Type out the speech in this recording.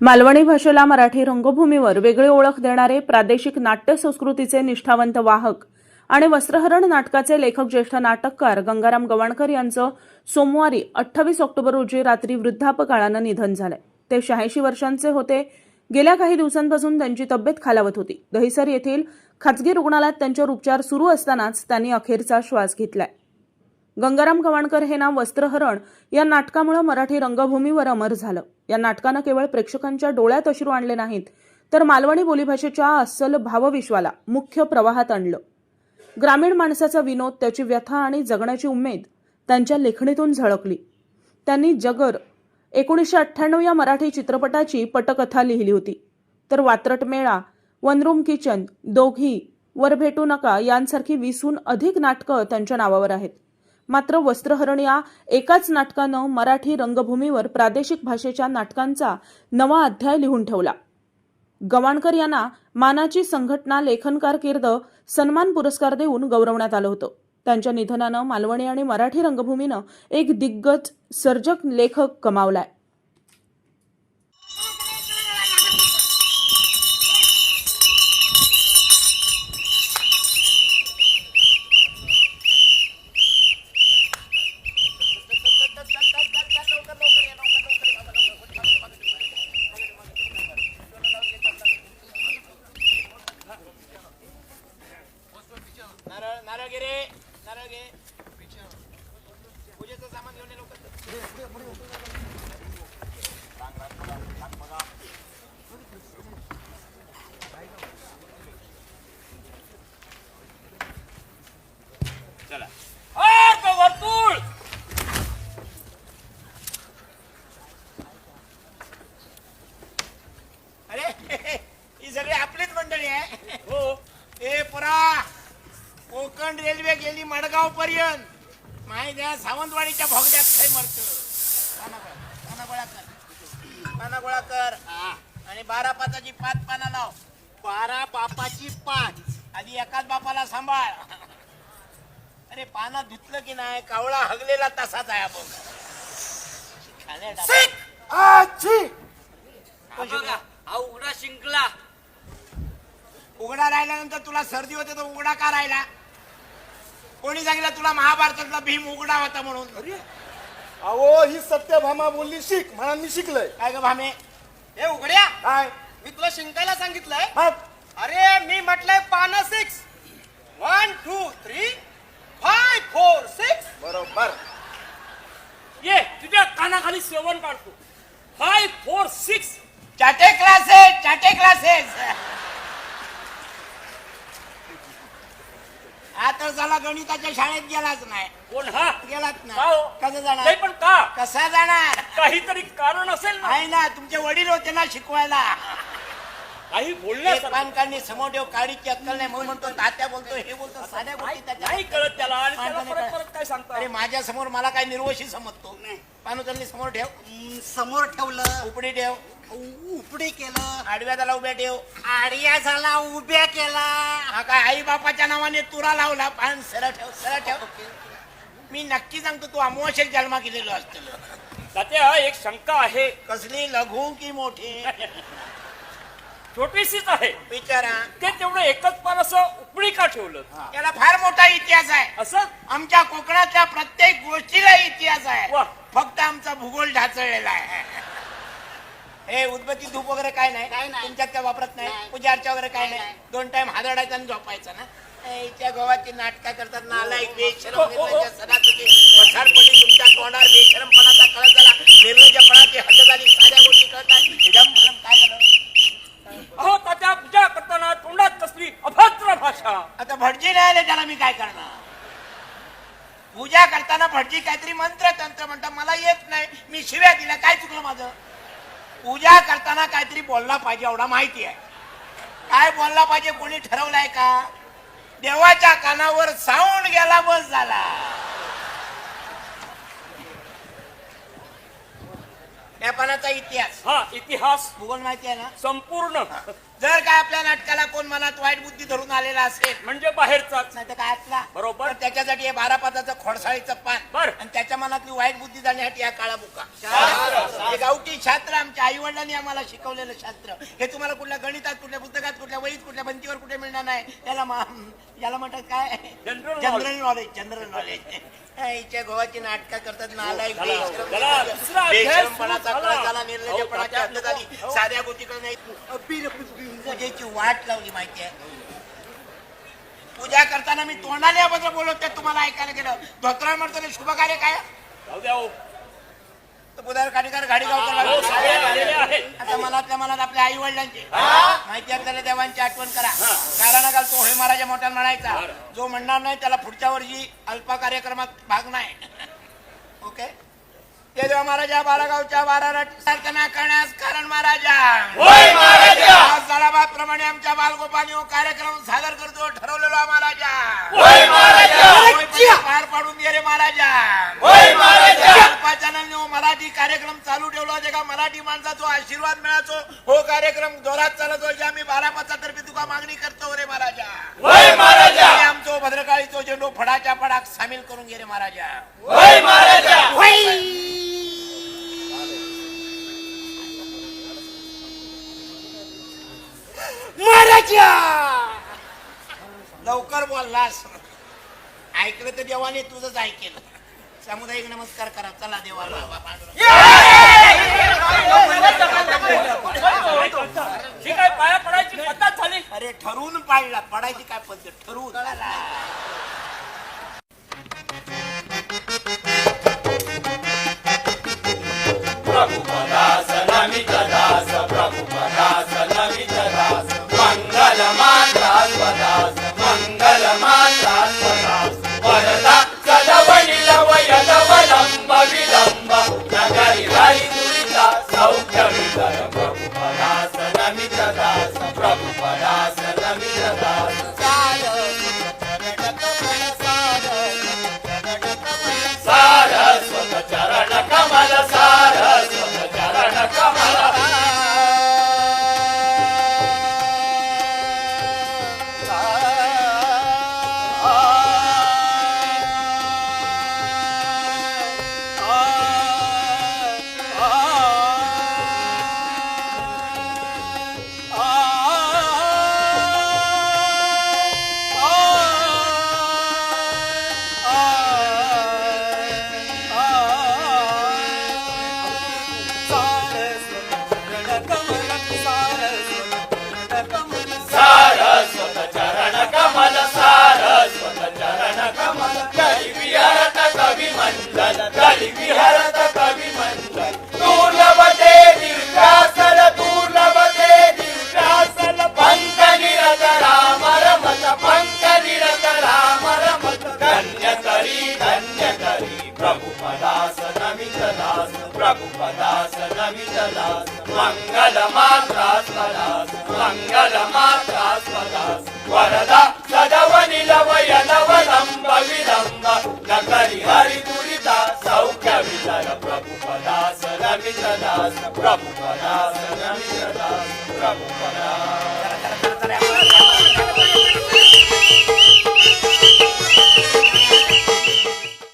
मालवणी भाषेला मराठी रंगभूमीवर वेगळी ओळख देणारे प्रादेशिक नाट्य संस्कृतीचे निष्ठावंत वाहक आणि वस्त्रहरण नाटकाचे लेखक ज्येष्ठ नाटककार गंगाराम गवाणकर यांचं सोमवारी अठ्ठावीस ऑक्टोबर रोजी रात्री वृद्धापकाळानं निधन झालंय. ते शहाऐंशी वर्षांचे होते. गेल्या काही दिवसांपासून त्यांची तब्येत खालावत होती. दहिसर येथील खाजगी रुग्णालयात त्यांच्यावर उपचार सुरू असतानाच त्यांनी अखेरचा श्वास घेतलाय. गंगाराम गवाणकर हे नाव वस्त्रहरण या नाटकामुळे मराठी रंगभूमीवर अमर झालं. या नाटकानं केवळ प्रेक्षकांच्या डोळ्यात अश्रू आणले नाहीत तर मालवणी बोलीभाषेच्या अस्सल भावविश्वाला मुख्य प्रवाहात आणलं. ग्रामीण माणसाचा विनोद त्याची व्यथा आणि जगण्याची उमेद त्यांच्या लेखणीतून झळकली. त्यांनी जगर एकोणीसशे अठ्ठ्याण्णव या मराठी चित्रपटाची पटकथा लिहिली होती. तर वात्रट मेळा वनरूम किचन दोघी वर भेटू नका यांसारखी वीसहून अधिक नाटकं त्यांच्या नावावर आहेत. मात्र वस्त्रहरण या एकाच नाटकानं मराठी रंगभूमीवर प्रादेशिक भाषेच्या नाटकांचा नवा अध्याय लिहून ठेवला. गवाणकर यांना मानाची संघटना लेखन कारकीर्द सन्मान पुरस्कार देऊन गौरवण्यात आलं होतं. त्यांच्या निधनानं मालवणी आणि मराठी रंगभूमीनं एक दिग्गज सर्जक लेखक कमावलाय नारळ नारळ घे रे नारळ घे पूजेचं सामान घेऊन ये लवकर. चला वर्तुळ अरे ही सगळी आपलीच मंडळी आहे हो ए पुरा कोकण रेल्वे गेली मडगाव पर्यंत. माहिती आहे सावंतवाडीच्या भोगद्यात काही मरत पाना गोळा कर पाना गोळा कर. आणि बारा पाताची पाच पाना लाव. बारा बापाची पाच. आधी एकाच बापाला सांभाळ. अरे पाना धुतलं की नाही कावळा हगलेला तसाच आहे आपण. हा उघडा शिंकला. उघडा राहिल्यानंतर तुला सर्दी होते तर उघडा का राहिला? कोणी सांगितलं तुला महाभारतातला भीम उघडा होता म्हणून? अहो ही सत्यभामा बोलली शिक म्हणून मी शिकलोय. काय ग भामे? हे उघड्या? काय? मी तुला शिंकायला सांगितलंय. मग अरे मी म्हटलंय पाना six one two three five four six बरोबर. ये तुझ्या कानाखाली सेवन काढतो. Five four six Chate classes Chate classes आता झाला गणिताच्या शाळेत गेलाच नाही. कोण? हा? गेलाच का नाही हो? कसं जाणार? नाही पण का? कसा जाणार? काहीतरी कारण असेल ना. आहे ना तुमचे वडील होते ना शिकवायला. काही बोलण्यासारखं पानकांनी समोर ठेव काडीची अक्कल नाही म्हणून म्हणतो तात्या बोलतो हे बोलतो साध्या गोष्टी नाही त्याच्या नाही कळत त्याला. आणि त्याला माणसाने परत काय- परत काय सांगता? अरे माझ्यासमोर मला काय निर्वशी समजतो? पानुतांनी समोर ठेव. समोर ठेवलं. उपडी ठेव. उ- उपडी केलं. आडव्या त्याला उभ्या ठेव. आडिया झाला उभ्या केला. हा काय आई बापाच्या नावाने तुरा लावला? पान सरळ ठेव सरळ ठेव. मी नक्की सांगतो तू अमोशेक जन्मा केलेलो असतो तात्या एक शंका आहे. कसली लघु की मोठी? छोटीशीच आहे. विचारा ते तेवढं एकच पान असं उपडी का ठेवलं? याला फार मोठा इतिहास आहे. असं? आमच्या कोकणातल्या प्रत्येक गोष्टीला इतिहास आहे. वा. फक्त आमचा भूगोल ढाचळलेला आहे. हे उदबत्ती धूप वगैरे काय नाही? काय नाही. तुमच्यात काय वापरत नाही. पूजा अर्चा वगैरे काय नाही. दोन टाइम हादडायचा आणि झोपायचं ना? ए, इथल्या गावाची नाटका करतात नालायक बेशरम ओ. निर्लज्ज सदासुदी पछाडपणी तुमच्या तोंडावर बेशरमपणाचा कळत झाला. निर्लज्जपणाची हद्द झाली साध्या गोष्टी कळत नाही काय झालं? अहो त्याच्या पूजा करताना तोंडात कसली अभद्र भाषा. आता भटजी नाही आले त्याला मी काय करणार? पूजा करताना भटजी काहीतरी मंत्र तंत्र म्हणतात मला येत नाही. मी शिव्या दिल्या काय चुकलं माझं? पूजा करताना काहीतरी बोलला पाहिजे एवढा माहिती आहे. काय बोलला पाहिजे कोणी ठरवलंय का? देवाच्या कानावर साऊंड गेला बस झाला. या पानाचा इतिहास. हा इतिहास भूगोल माहिती आहे ना? संपूर्ण. जर काय आपल्या नाटकाला कोण मनात वाईट बुद्धी धरून आलेला असेल म्हणजे बाहेरचाच. नाही तर काय आतला बरोबर. तर त्याच्यासाठी हे बारा पाताचं खोडसाळीचं पान. बर. आणि त्याच्या मनातली वाईट बुद्धी जाण्यासाठी या काळा बुका. हे गावठी शास्त्र आमच्या आई वडिलांनी आम्हाला शिकवलेलं शास्त्र. हे तुम्हाला कुठल्या गणितात कुठल्या पुस्तकात कुठल्या वहीत कुठल्या भिंतीवर कुठे मिळणार नाही याला मा- याला म्हणतात काय? General general knowledge general knowledge इथे गोवाची नाटकं करतात नालायक हो, हो. साध्या गोष्टीकडे नाही पूजेची वाट लावली माहिती आहे. पूजा करताना मी तोंडाने याबद्दल बोलत ते तुम्हाला ऐकायला गेलं. धोत्रा म्हणतो शुभ कार्य काय हो. बुधार काडीकर गाडी हो, आलेले आहेत. आता मनातल्या मनात आपल्या आई वडिलांची माहिती आपल्याला देवांची आठवण करा. कारण काल तो हे महाराजा मोठ्या म्हणायचा. जो म्हणणार नाही त्याला पुढच्या वर्षी अल्पा कार्यक्रमात भाग नाही. ओके? देवा महाराजा बारागावच्या बारा सारखं करण्यास कारण महाराजा. आज जळाबाप्रमाणे आमच्या बालगोपाल ह्यो कार्यक्रम सादर करतो ठरवलेलो महाराजा. पार पाडून गेले महाराजा. मराठी कार्यक्रम चालू ठेवला होते का मराठी माणसाचा आशीर्वाद मिळाचो हो कार्यक्रम जोरात चालत. हो आम्ही बारा तर्फे तुका मागणी करतो रे महाराजा. आमचो भद्रकाळीचो झेंडू फडाच्या फडाक सामील करून गेले महाराजा. महाराजा. लवकर बोललास ऐकलं तर देवाने तुझंच ऐकेल. सामुदायिक नमस्कार करा. चला देवाला. ही काय पाया पडायची पद्धत झाली. अरे ठरवून पाडला पडायची काय पद्धत? ठरवून. चला. Prabhu